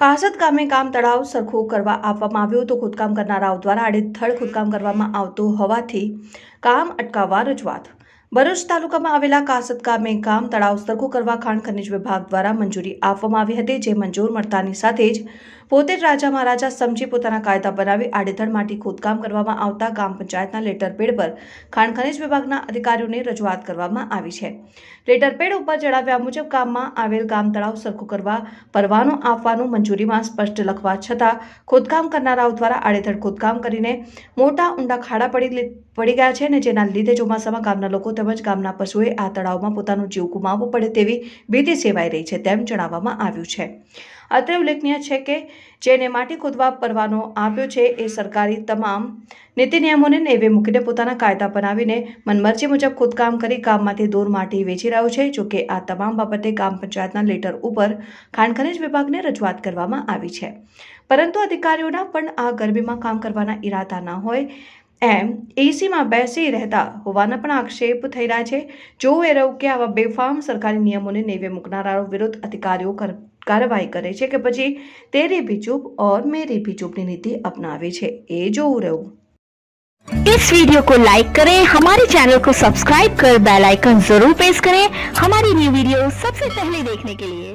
કાસદ ગામે કામ તળાવ સરખું કરવા આપવામાં આવ્યું તો ખોદકામ કરનારાઓ દ્વારા આડેધડ ખોદકામ કરવામાં આવતું હોવાથી કામ અટકાવવા રજૂઆત ભરૂચ તાલુકામાં આવેલા કાસદ ગામે કામ તળાવ સરખું કરવા ખાણ ખનિજ વિભાગ દ્વારા મંજૂરી આપવામાં આવી હતી, જે મંજૂર મળતાની સાથે જ પોતે જ રાજા મહારાજા સમજી પોતાના કાયદા બનાવી આડેધડ માટી ખોદકામ કરવામાં આવતા ગામ પંચાયતના લેટર પેડ પર ખાણ ખનિજ વિભાગના અધિકારીઓને રજૂઆત કરવામાં આવી છે. લેટર પેડ ઉપર જણાવ્યા મુજબ કામમાં આવેલ ગામ તળાવ સરખું કરવા પરવાનો આપવાનું મંજૂરીમાં સ્પષ્ટ લખવા છતાં ખોદકામ કરનારાઓ દ્વારા આડેધડ ખોદકામ કરીને મોટા ઊંડા ખાડા પડી પડી ગયા છે અને જેના લીધે ચોમાસામાં ગામના લોકો તેમજ ગામના પશુએ આ તળાવમાં પોતાનો જીવ ગુમાવવો પડે તેવી ભીતિ સેવાઈ રહી છે તેમ જણાવવામાં આવ્યું છે. અત્રે ઉલ્લેખનીય છે કે જેને માટી ખોદવા પરવાનો આપ્યો છે એ સરકારી તમામ નીતિ નિયમોને નેવે મૂકીને પોતાના કાયદા બનાવીને મનમરજી મુજબ ખોદકામ કરી ગામમાંથી દૂર માટી વેચી રહ્યો છે, જોકે આ તમામ બાબતે ગામ પંચાયતના લેટર ઉપર ખાણ ખનિજ વિભાગને રજૂઆત કરવામાં આવી છે. પરંતુ અધિકારીઓના પણ આ ગરમીમાં કામ કરવાના ઈરાદા ન હોય એમ એસીમાં બેસી રહેતા હોવાના પણ આક્ષેપ થઈ રહ્યા છે જોવું એ રહ્યું કે આવા બેફામ સરકારી નિયમોને નેવે મૂકનારાઓ વિરુદ્ધ અધિકારીઓ કર- કાર્યવાહી કરે છે કે પછી તેરી ભી ચૂપ ઓર મેરી ભી ચૂપની નીતિ અપનાવે છે એ જોવું રહ્યું इस वीडियो को लाइक करें हमारे चैनल को सब्सक्राइब कर बेल आइकन जरूर प्रेस करें हमारी न्यू वीडियो सबसे पहले देखने के लिए